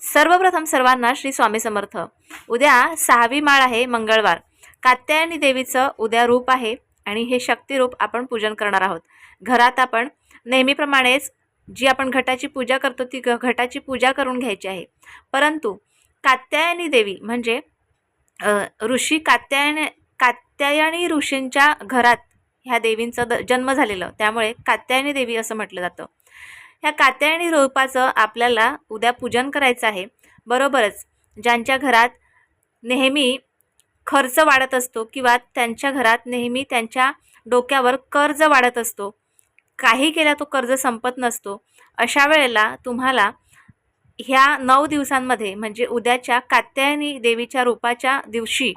सर्वप्रथम सर्वांना श्री स्वामी समर्थ. उद्या सहावी माळ आहे मंगळवार. कात्यायनी देवीचं उद्या रूप आहे आणि हे शक्तिरूप आपण पूजन करणार आहोत. घरात आपण नेहमीप्रमाणेच जी आपण घटाची पूजा करतो ती घटाची पूजा करून घ्यायची आहे. परंतु कात्यायनी देवी म्हणजे ऋषी कात्यायन कात्यायनी ऋषींच्या घरात ह्या देवींचं द जन्म झालेलं. त्यामुळे कात्यायनी देवी असं म्हटलं जातं. ह्या कात्यायनी रोपाचं आपल्याला उद्या पूजन करायचं आहे. बरोबरच ज्यांच्या घरात नेहमी खर्च वाढत असतो किंवा त्यांच्या घरात नेहमी त्यांच्या डोक्यावर कर्ज वाढत असतो काही केला तो कर्ज संपत नसतो. अशा वेळेला तुम्हाला ह्या नऊ दिवसांमध्ये म्हणजे उद्याच्या कात्यायनी देवीच्या रूपाच्या दिवशी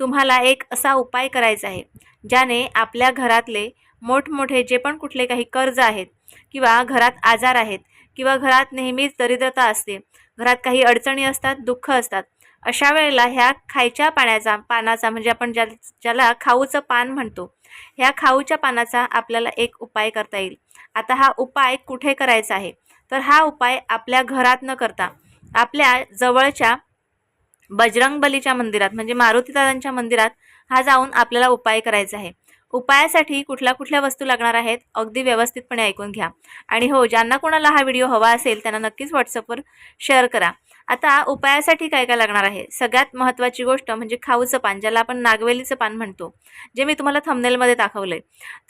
तुम्हाला एक असा उपाय करायचा आहे ज्याने आपल्या घरातले मोठमोठे जे पण कुठले काही कर्ज आहेत किंवा घरात आजार आहेत किंवा घरात नेहमीच दरिद्रता असते घरात काही अडचणी असतात दुःख असतात अशा वेळेला ह्या खायच्या पाण्याचा पानाचा म्हणजे आपण ज्या ज्याला खाऊचं पान म्हणतो ह्या खाऊच्या पानाचा आपल्याला एक उपाय करता येईल. आता हा उपाय कुठे करायचा आहे? तर हा उपाय आपल्या घरात न करता आपल्या जवळच्या बजरंगबलीच्या मंदिरात म्हणजे मारुतीदादांच्या मंदिरात हा जाऊन आपल्याला उपाय करायचा आहे. उपायासाठी कुठल्या कुठल्या वस्तू लागणार आहेत अगदी व्यवस्थितपणे ऐकून घ्या. आणि हो ज्यांना कोणाला हा व्हिडिओ हवा असेल त्यांना नक्कीच व्हॉट्सअपवर शेअर करा. आता उपायासाठी काय काय लागणार आहे? सगळ्यात महत्त्वाची गोष्ट म्हणजे खाऊचं पान ज्याला आपण नागवेलीचं पान म्हणतो जे मी तुम्हाला थंबनेलमध्ये दाखवलं आहे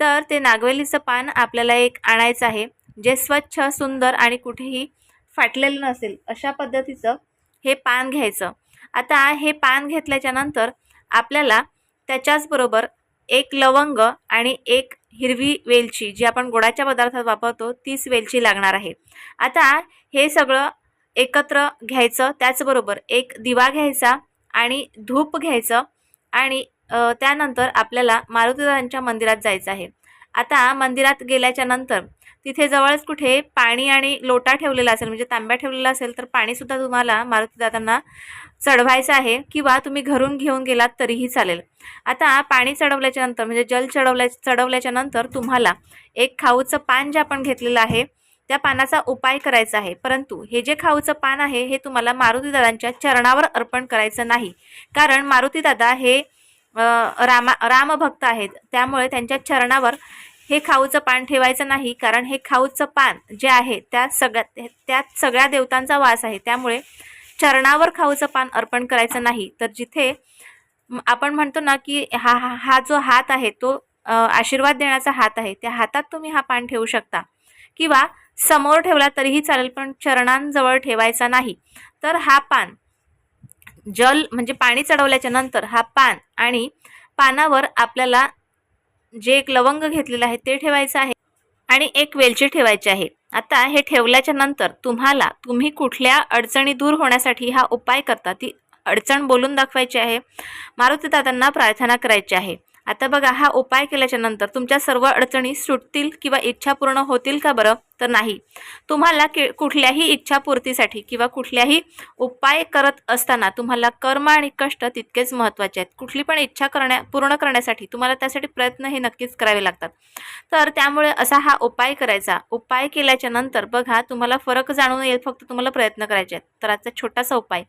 तर ते नागवेलीचं पान आपल्याला एक आणायचं आहे जे स्वच्छ सुंदर आणि कुठेही फाटलेलं नसेल अशा पद्धतीचं हे पान घ्यायचं. आता हे पान घेतल्याच्यानंतर आपल्याला त्याच्याचबरोबर एक लवंग आणि एक हिरवी वेलची जी आपण गोडाच्या पदार्थात वापरतो तीच वेलची लागणार आहे. आता हे सगळं एकत्र घ्यायचं त्याचबरोबर एक दिवा घ्यायचा आणि धूप घ्यायचं आणि त्यानंतर आपल्याला मारुतीदारांच्या मंदिरात जायचं आहे. आता मंदिरात गेल्याच्यानंतर तिथे जवळच कुठे पाणी आणि लोटा ठेवलेला असेल म्हणजे तांब्या ठेवलेला असेल तर पाणीसुद्धा तुम्हाला मारुतीदादांना चढवायचं आहे किंवा तुम्ही घरून घेऊन गेलात तरीही चालेल. आता पाणी चढवल्याच्या नंतर म्हणजे जल चढवल्या चढवल्याच्या नंतर तुम्हाला एक खाऊचं पान जे आपण घेतलेलं आहे त्या पानाचा उपाय करायचा आहे. परंतु हे जे खाऊचं पान आहे हे तुम्हाला मारुतीदादांच्या चरणावर अर्पण करायचं नाही. कारण मारुतीदादा हे रामा रामभक्त आहेत. त्यामुळे त्यांच्या चरणावर हे खाऊचं पान ठेवायचं नाही. कारण हे खाऊचं पान जे आहे त्या सगळ्या त्यात सगळ्या देवतांचा वास आहे. त्यामुळे चरणावर खाऊचं पान अर्पण करायचं नाही. तर जिथे आपण म्हणतो ना की हा हा जो हात आहे तो आशीर्वाद देण्याचा हात आहे त्या हातात तुम्ही हा पान ठेवू शकता. किंवा समोर ठेवला तरीही चालेल पण चरणांजवळ ठेवायचा नाही. तर हा पान जल म्हणजे पाणी चढवल्याच्या नंतर हा पान आणि पानावर आपल्याला जे एक लवंग घेतलेलं आहे ते ठेवायचं आहे. आणि एक वेलची ठेवायची आहे. आता हे ठेवल्याच्या नंतर तुम्हाला तुम्ही कुठल्या अडचणी दूर होण्यासाठी हा उपाय करता ती अडचण बोलून दाखवायची आहे. मारुतीदादांना प्रार्थना करायची आहे. आता बघा हा उपाय केल्याच्यानंतर तुमच्या सर्व अडचणी सुटतील किंवा इच्छा पूर्ण होतील का बरं? तर नाही. तुम्हाला के कुठल्याही इच्छापूर्तीसाठी किंवा कुठल्याही उपाय करत असताना तुम्हाला कर्म आणि कष्ट तितकेच महत्त्वाचे आहेत. कुठली पण इच्छा करण्या पूर्ण करण्यासाठी तुम्हाला त्यासाठी प्रयत्न हे नक्कीच करावे लागतात. तर त्यामुळे असा हा उपाय करायचा. उपाय केल्याच्यानंतर बघा तुम्हाला फरक जाणून येईल फक्त तुम्हाला प्रयत्न करायचे आहेत. तर आजचा छोटासा उपाय.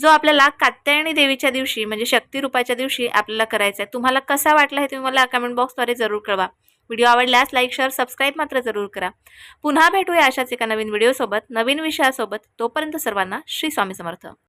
जो आपल्याला कात्यायनी देवीच्या दिवशी म्हणजे शक्तिरूपाच्या दिवशी आपल्याला करायचा आहे तुम्हाला कसा वाटला हे तुम्ही मला कमेंट बॉक्सद्वारे जरूर कळवा. व्हिडिओ आवडल्यास लाईक शेअर सबस्क्राईब मात्र जरूर करा. पुन्हा भेटूया अशाच एका नवीन व्हिडिओसोबत नवीन विषयासोबत. तोपर्यंत सर्वांना श्री स्वामी समर्थ.